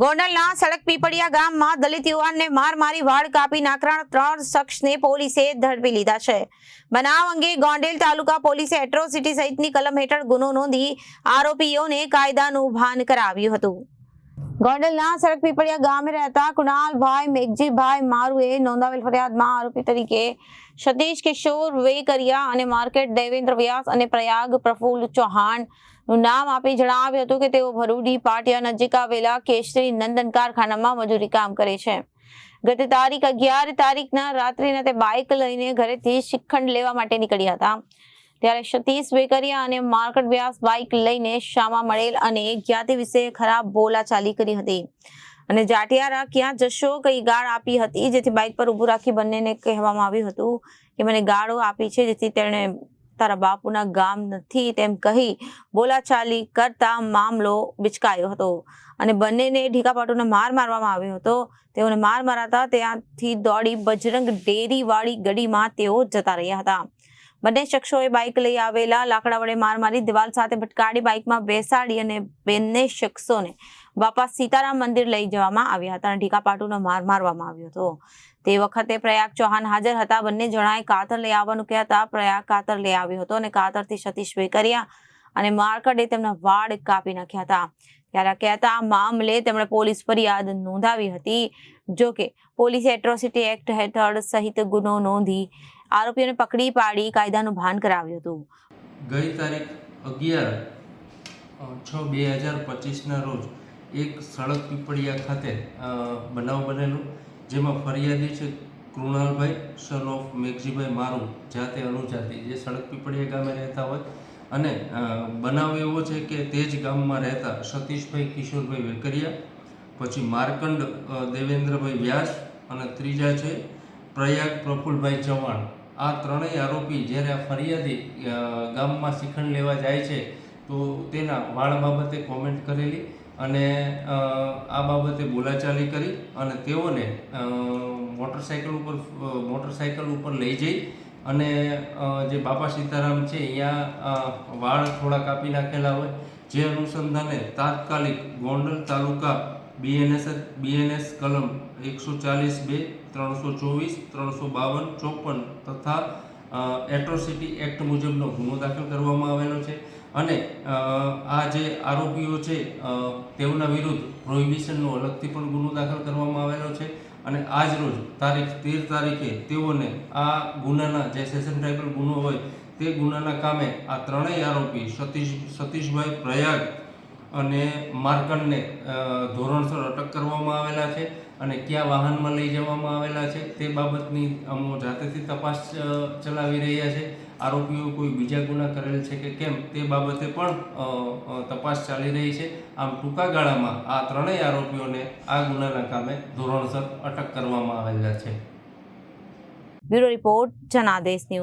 ગોંડલના સડક પીપળિયા ગામમાં દલિત યુવાનને માર મારી વાળ કાપી નાખનાર ત્રણ શખ્સને પોલીસે ઝડપી લીધા છે. બનાવ અંગે ગોંડલ તાલુકા પોલીસે એટ્રોસિટી સહિતની કલમ હેઠળ ગુનો નોંધી આરોપીઓને કાયદાનું ભાન કરાવ્યું હતું. ગોંડલના સડક પીપળિયા ગામે રહેતા કુણાલભાઈ મેઘજીભાઈ મારુએ નોંધાવેલ ફરિયાદમાં આરોપી તરીકે સતીશ કિશોર વેકરિયા અને માર્કેટ દેવેન્દ્ર વ્યાસ અને પ્રયાગ પ્રફુલ્લ ચૌહાણનું નામ આપી જણાવ્યું હતું કે તેઓ ભરૂડી પાટિયા નજીક આવેલા કેશરી નંદન કારખાનામાં મજૂરી કામ કરે છે. ગત તારીખ અગિયાર તારીખના રાત્રિના તે બાઇક લઈને ઘરેથી શ્રીખંડ લેવા માટે નીકળ્યા હતા. ત્યારે સતીશ વેકરિયા અને માર્કેટ વ્યાસ બાઇક લઈને શામા મળેલ અને જ્ઞાતિ વિશે ખરાબ બોલાચાલી કરી હતી. અને જાટિયારા ક્યાં જશો, કઈ ગાળ આપી હતી, જેથી બાઇક પર ઊભું રાખી બંનેને કહેવામાં આવ્યું હતું કે મને ગાળો આપી છે, જેથી તેણે તારા બાપુના ગામ નથી તેમ કહી બોલાચાલી કરતા મામલો બિચકાયો હતો. અને બંનેને ઢીકાપાટોને માર મારવામાં આવ્યો હતો. તેઓને માર મારાતા ત્યાંથી દોડી બજરંગ ડેરીવાળી ગડીમાં તેઓ જતા રહ્યા હતા. બંને શખ્સોએ બાઇક લઈ આવેલા લાકડા વડે માર મારી દિવાલ સાથે ભટકાડી બાઇકમાં બેસાડી અને બંને શખ્સોને બાપા સીતારામ મંદિર લઈ જવામાં આવ્યા હતા અને ઢીકાપાટુનો માર મારવામાં આવ્યો હતો. તે વખતે પ્રયાગ ચૌહાણ હાજર હતા. બંને જણાએ કાતર લઈ આવવાનું કહેતા પ્રયાગ કાતર લઈ આવ્યો હતો અને કાતરથી સતીશ વેકરિયા અને માર્કડે તેમના વાળ કાપી નાખ્યા હતા. ત્યારે કહેતા મામલે તેમણે પોલીસ ફરિયાદ નોંધાવી હતી જો કે પોલીસે એટ્રોસિટી એક્ટ હેઠળ સહિત ગુનો નોંધી આરોપીઓને પકડી પાડી કાયદાનું ભાન કરાવ્યું હતું. ગઈ તારીખ અગિયાર છ બે હજાર પચીસના રોજ એક સડક પીપળિયા ખાતે બનાવ બનેલો, જેમાં ફરિયાદી છે કૃણાલભાઈ સન ઓફ મેઘજીભાઈ મારું, જાતે અનુજાતિ જે સડક પીપળિયા ગામે રહેતા હોય. અને બનાવ એવો છે કે તે જ ગામમાં રહેતા સતીશભાઈ કિશોરભાઈ વેકરિયા, પછી માર્કંડ દેવેન્દ્રભાઈ વ્યાસ અને ત્રીજા છે પ્રયાગ પ્રફુલભાઈ ચૌહાણ. આ ત્રણેય આરોપી જ્યારે ફરિયાદી ગામમાં શિખંડ લેવા જાય છે, તો તેના વાળ બાબતે કોમેન્ટ કરેલી અને આ બાબતે બોલાચાલી કરી અને તેઓને મોટરસાઇકલ ઉપર મોટરસાઇકલ ઉપર લઈ જઈ અને જે બાપા સીતારામ છે, અહીંયા વાળ થોડા કાપી નાખેલા હોય, જે અનુસંધાને તાત્કાલિક ગોંડલ તાલુકા બીએનએસ બીએનએસ કલમ એકસો ચાલીસ બે, ત્રણસો ચોવીસ, ત્રણસો બાવન, ચોપન તથા એટ્રોસિટી એક્ટ મુજબનો ગુનો દાખલ કરવામાં આવેલો છે. અને આ જે આરોપીઓ છે તેઓના વિરુદ્ધ પ્રોહિબિશનનો અલગથી પણ ગુનો દાખલ કરવામાં આવેલો છે. અને આજ રોજ તારીખ તેર તારીખે તેઓને આ ગુનાના જે સેશન ટ્રાઇબલ ગુનો હોય, તે ગુનાના કામે આ ત્રણેય આરોપી સતીશ, સતીશભાઈ પ્રયાગ અને માર્કંડને ધોરણસર અટક કરવામાં આવેલા છે અને કયા વાહનમાં લઈ જવામાં આવેલા છે તે બાબતની અમો જાતેથી તપાસ ચલાવી રહ્યા છે. આરોપીઓ કોઈ બીજા ગુના કરેલ છે કે કેમ તે બાબતે પણ તપાસ ચાલી રહી છે. આમ ટૂંકા ગાળામાં આ ત્રણેય આરોપીઓને આ ગુનાના કામે ધોરણસર અટક કરવામાં આવેલા છે. Bureau report Janadesh news.